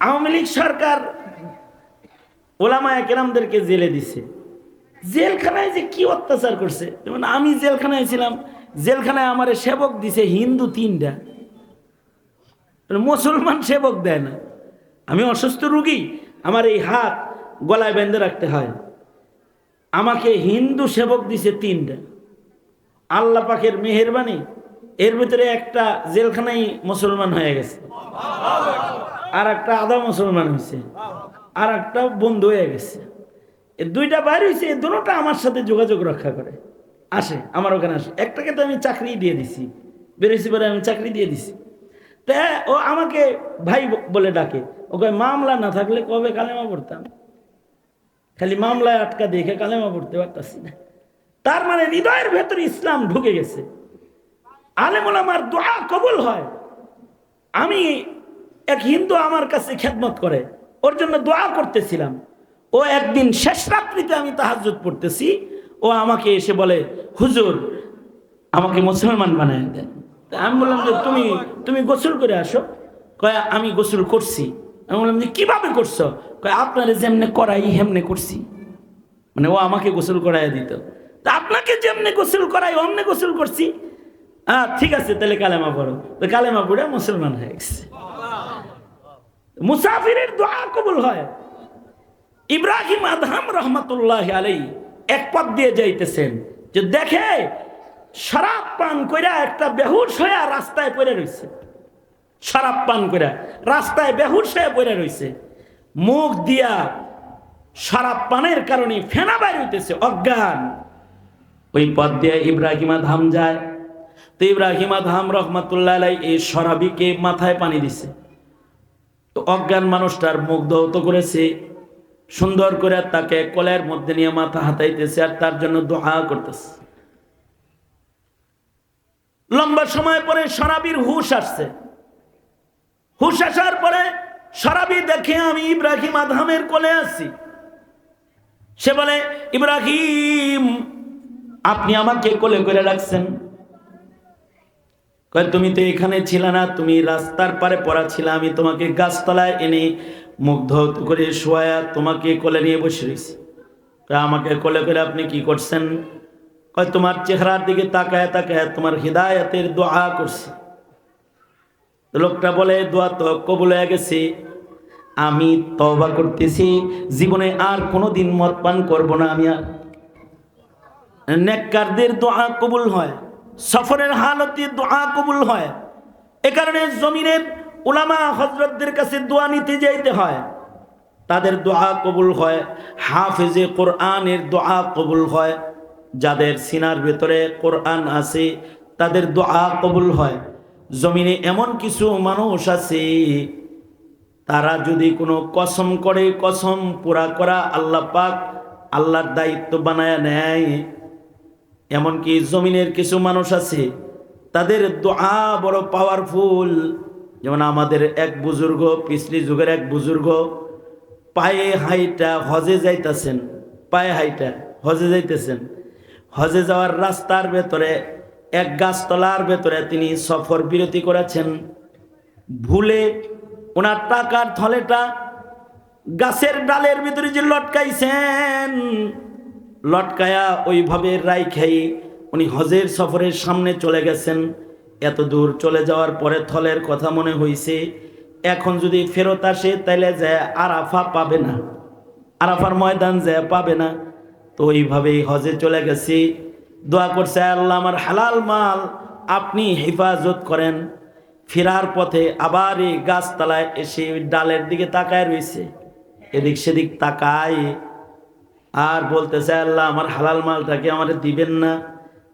আওয়ামী লীগ সরকার ওলামা একরামদেরকে জেলে দিছে। জেলখানায় যে কি অত্যাচার করছে? যেমন আমি জেলখানায় ছিলাম, জেলখানায় আমার সেবক দিছে হিন্দু তিনটা। মুসলমান সেবক দেয় না। আমি অসুস্থ রুগী, আমার এই হাত গলায় বেঁধে রাখতে হয়। আমাকে হিন্দু সেবক দিছে তিনটা। আল্লাহ পাকের মেহেরবানি, এর ভিতরে একটা জেলখানায় মুসলমান হয়ে গেছে। আর একটা আধা মুসলমান হয়েছে আর একটা বন্ধু হয়ে গেছে। এ দুইটা বাইর হয়েছে এই দুটোটা আমার সাথে যোগাযোগ রক্ষা করে। আসে, আমার ওখানে আসে। একটাকে তো আমি চাকরি দিয়ে দিছি বেরোছি পরে আমি চাকরি দিয়ে দিছি। তা ও আমাকে ভাই বলে ডাকে ওকে মামলা না থাকলে কবে কালেমা পড়তাম? খালি মামলায় আটকা দেখে কালেমা পড়তে পারতাছি না। তার মানে হৃদয়ের ভেতরে ইসলাম ঢুকে গেছে। আলেমুল আমার দোয়া কবুল হয়। আমি এক হিন্দু আমার কাছে খেদমত করে, ওর জন্য দোয়া করতেছিলাম। ও একদিন শেষ রাত্রিতে আমি তাহাজুদ পড়তেছি, ও আমাকে এসে বলে, হুজুর, আমাকে মুসলমান বানায় তা আমি বললাম যে, তুমি তুমি গোসল করে আসো। কয়, আমি গোসল করছি। আমি বললাম যে, কীভাবে করছ? কয়, আপনারে যেমনে করাই হেমনে করছি। মানে ও আমাকে গোসল করাই দিত। তা আপনাকে যেমনে গোসল করাই, অমনে গোসল করছি। হ্যাঁ ঠিক আছে, তাহলে কালেমা পড়ো। তো কালেমা পড়ে মুসলমান হয়ে গেছে। মুসাফিরের দোয়া কবুল হয়। ইব্রাহিম আদহাম রহমতুল্লাহ আলাই এক পথ দিয়ে যাইতেছেন যে দেখে শরাব পান কইরা একটা বেহুশ হয়ে রাস্তায় পড়ে রইছে। শরাব পান কইরা রাস্তায় বেহুশ হয়ে পড়ে রইছে। মুখ দিয়া শরাব পানের কারণে ফেনা বাইর হইতেছে, অজ্ঞান। ওই পথ দিয়ে ইব্রাহিম আদহাম যায়। তো ইব্রাহিম আদহাম রহমতুল্লাহ এই শরাবিকে মাথায় পানি দিছে। তো অজ্ঞান মানুষটার মুখ ধৌত করেছে, সুন্দর করে তাকে কলের মধ্যে নিয়ে মাথা হাতাইতেছে আর তার জন্য দোহা করতেছে। লম্বা সময় পরে সরাবির হুশ আসছে। হুশ আসার পরে সরাবি দেখে আমি ইব্রাহিম আধামের কোলে আসছি সে বলে, ইব্রাহিম, আপনি আমাকে কোলে করে রাখছেন? কয়, তুমি তো এখানে ছিলে না, তুমি রাস্তার পারে পড়া ছিল, আমি তোমাকে গাছতলায় এনে মুগ্ধ করে শোয়া তোমাকে কোলে নিয়ে বসে রয়েছি আমাকে কোলে করে আপনি কি করছেন? কয়, তোমার চেহারার দিকে তাকায় তাকায় তোমার হৃদায়তের দোয়া করছি। লোকটা বলে, দোয়া তো কবুল হয়ে গেছে, আমি তবা করতেছি, জীবনে আর কোনো দিন মদ পান করব না আমি আর। নেককারদের দোয়া কবুল হয়। সফরের হালতে দোয়া কবুল হয়। এ কারণে জমিনের উলামা হজরতদের কাছে দোয়া নিতে যাইতে হয়। তাদের দোয়া কবুল হয়, হাফেজে কোরআনের দোয়া কবুল হয়। যাদের সিনার ভেতরে কোরআন আছে, তাদের দোয়া কবুল হয়। জমিনে এমন কিছু মানুষ আছে, তারা যদি কোনো কসম করে কসম পুরা করা আল্লাহ পাক আল্লাহর দায়িত্ব বানায় নেয় এমনকি জমিনের কিছু মানুষ আছে, তাদের দোয়া বড় পাওয়ারফুল যেমন আমাদের এক বুজুর্গ, পিছলি যুগের এক বুজুর্গ, পায়ে হাইটা হজে যাইতেছেন, পায়ে হাইটা হজে যাইতেছেন। হজে যাওয়ার রাস্তার ভেতরে, এক গাছতলার ভেতরে তিনি সফর বিরতি করেছেন। ভুলে ওনার টাকার থলেটা গাছের ডালের ভিতরে যে লটকাইছেন লটকায়া ওইভাবে রাই খাই উনি হজের সফরের সামনে চলে গেছেন। এত দূর চলে যাওয়ার পরে থলের কথা মনে হয়েছে এখন যদি ফেরত আসে তাইলে যায় আরাফা পাবে না, আরাফার ময়দান যায় পাবে না। তো ওইভাবেই হজে চলে গেছি। দোয়া করছে আল্লাহ, আমার হালাল মাল আপনি হেফাজত করেন। ফেরার পথে আবার এই গাছতলায় এসে ডালের দিকে তাকায় রয়েছে এদিক সেদিক তাকায় আর বলতেছে, আল্লাহ, আমার হালাল মালটাকে আমার দিবেন না?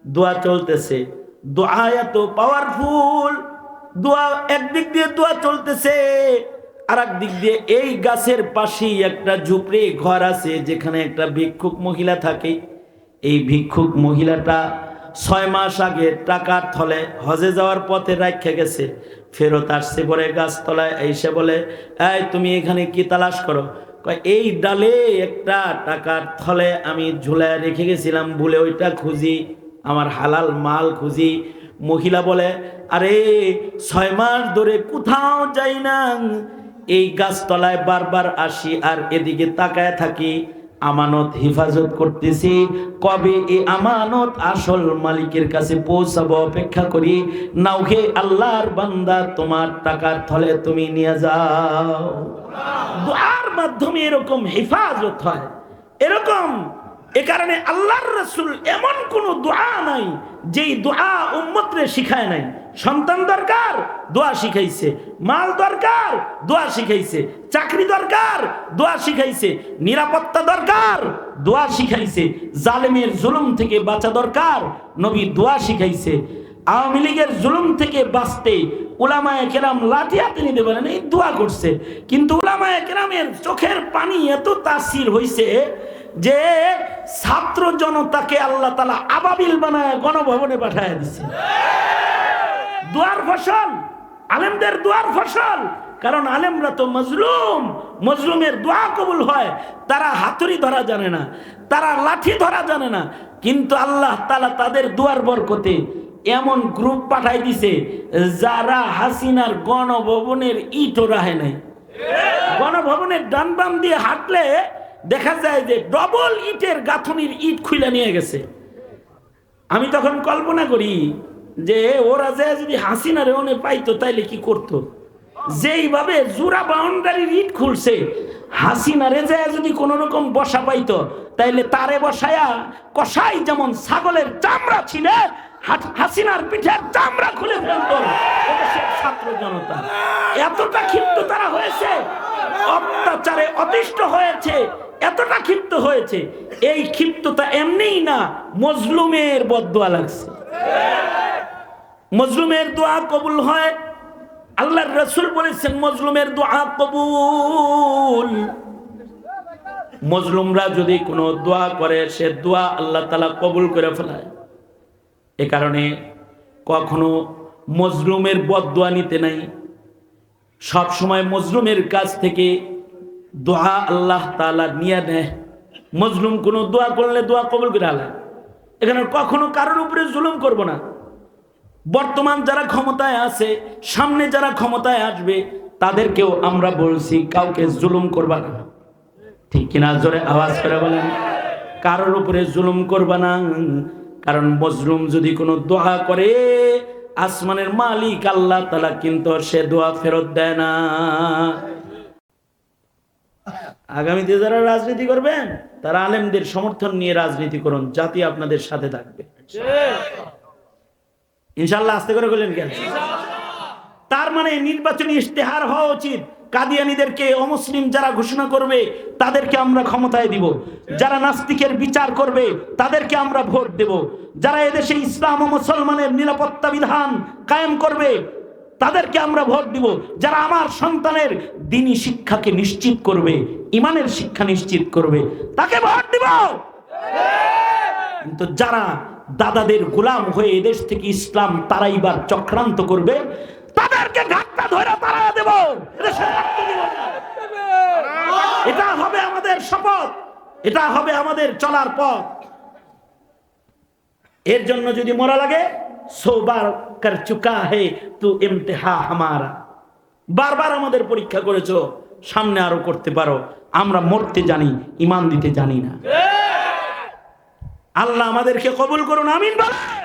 দোয়া চলতেছে। দোয়া এত পাওয়ারফুল দোয়া একদিক দিয়ে দোয়া চলতেছে আর দিক দিয়ে এই গাছের পাশেই একটা ঝুপড়ি ঘর আছে, যেখানে একটা ভিক্ষুক মহিলা থাকে। এই ভিক্ষুক মহিলাটা ছয় মাস আগে টাকার থলে হজে যাওয়ার পথে রাখে গেছে। ফেরত আসছে পরে গাছতলায়, এসে বলে, এই, তুমি এখানে কি তালাশ করো? এই ডালে একটা টাকার থলে আমি ঝুলায় রেখে গেছিলাম বলে ওইটা খুঁজি, আমার হালাল মাল খুঁজি। মহিলা বলে, আরে, ছয় মাস ধরে কোথাও যাই না। এই গাছতলায় বারবার আসি আর এদিকে তাকায় থাকি আমানত হেফাজত করতেছি। কবে এই আমানত আসল মালিকের কাছে পৌঁছাবো অপেক্ষা করি। নাও হে আল্লাহর বান্দা, তোমার টাকার থলে তুমি নিয়ে যাও। দোয়ার মাধ্যমে এরকম হেফাজত হয়। এরকম এ কারণে আল্লাহর রসুল এমন কোন দোয়া নাই, যেই দোয়া উম্মতরে শিখায় নাই। সন্তান দরকার, দোয়া শিখাইছে। মাল দরকার, দোয়া শিখাইছে। চাকরি দরকার, দোয়া শিখাইছে। নিরাপত্তা দরকার, দোয়া শিখাইছে। জালেমের জুলুম থেকে বাঁচা দরকার, নবী দোয়া শিখাইছে। আওয়ামী লীগের জুলুম থেকে বাঁচতে উলামায়ে কেরাম লাঠি হাতে নিতে পারেন এই দোয়া করছে। কিন্তু উলামায়ে কেরামের চোখের পানি এত তাসির হইছে যে ছাত্র জনতাকে আল্লাহ তালা আবাবিল বানায়, গণভবনে পাঠায় দিছে। দুয়ার ফসল, আলেমদের দুয়ার ফসল। কারণ আলেমরা তো মজলুম, মজলুমের দোয়া কবুল হয়। তারা হাতুড়ি ধরা জানে না, তারা লাঠি ধরা জানে না। কিন্তু আল্লাহ তালা তাদের দুয়ার বরকতে এমন গ্রুপ পাঠাই দিছে, যারা হাসিনার গণভবনের ইটও রাহে নাই। গণভবনের ডান বাম দিয়ে হাঁটলে দেখা যায় যে ডবল ইটের গাঁথনির ইট খুলে নিয়ে গেছে। আমি তখন কল্পনা করি যে ওরা যে যদি হাসিনারে ওনে পাইতো, তাইলে কি করতো? যেইভাবে জোড়া বাউন্ডারির ইট খুলছে, হাসিনারে যে যদি কোন রকম বসা পাইতো, তাইলে তারে বসায়া কষাই যেমন ছাগলের চামড়া ছিল হাসিনার পিঠের চামড়া খুলে ফেলতো। ছাত্র জনতা। এতটা ক্ষিপ্ত তারা হয়েছে অত্যাচারে অতিষ্ঠ হয়েছে, এতটা ক্ষিপ্ত হয়েছে, এই ক্ষিপ্ততা এমনিই না মজলুমের বদুয়া লাগছে। মজলুমের দোয়া কবুল হয়, আল্লাহর রসুল বলেছেন, মজলুমের দোয়া কবুল। মজলুমরা যদি কোনো দোয়া করে, সে দোয়া আল্লাহ তালা কবুল করে ফেলায়। এ কারণে কখনো মজলুমের বদোয়া নিতে নাই। সব সময় মজলুমের কাছ থেকে দোয়া আল্লাহ তালা নিয়ে নেয়। মজলুম কোনো দোয়া করলে দোয়া কবল করে আল্লাহ এখানে কখনো কারোর উপরে জুলুম করব না। বর্তমান যারা ক্ষমতায় আছে, সামনে যারা ক্ষমতায় আসবে, তাদেরকেও আমরা বলছি, কাউকে জুলুম করবা না। ঠিক কিনা? জোরে আওয়াজ করে বলেন। কারোর উপরে জুলুম করবা না, কারণ মজলুম যদি কোনো দোয়া করে আসমানের মালিক আল্লাহ তালা কিন্তু সে দোয়া ফেরত দেয় না। আগামীতে যারা রাজনীতি করবেন তারা আলেমদের সমর্থন নিয়ে রাজনীতি করুন জাতি আপনাদের সাথে থাকবে। ইনশাল্লাহ আস্তে করে বললেন কেন? তার মানে নির্বাচনী ইশতেহার হওয়া উচিত। কাদিয়ানিদেরকে অমুসলিম যারা ঘোষণা করবে, তাদেরকে আমরা ক্ষমতায় দিব। যারা নাস্তিকের বিচার করবে, তাদেরকে আমরা ভোট দেব। যারা এদেশে ইসলাম ও মুসলমানের নিরাপত্তা বিধান কায়েম করবে, তাদেরকে আমরা ভোট দিব। যারা আমার সন্তানের দিনী শিক্ষাকে নিশ্চিত করবে, ইমানের শিক্ষা নিশ্চিত করবে, তাকে ভোট দিব। কিন্তু যারা দাদাদের গোলাম হয়ে এদেশ থেকে ইসলাম তারাইবার চক্রান্ত করবে ধরে দেব। এটা হবে আমাদের শপথ। এটা হবে আমাদের চলার পথ। এর জন্য যদি মরা লাগে, সোবার কর চুকা হে, তু হামারা। বারবার আমাদের পরীক্ষা করেছ, সামনে আরও করতে পারো। আমরা মরতে জানি, ইমান দিতে জানি না। আল্লাহ আমাদেরকে কবুল করুন, আমিন বলেন।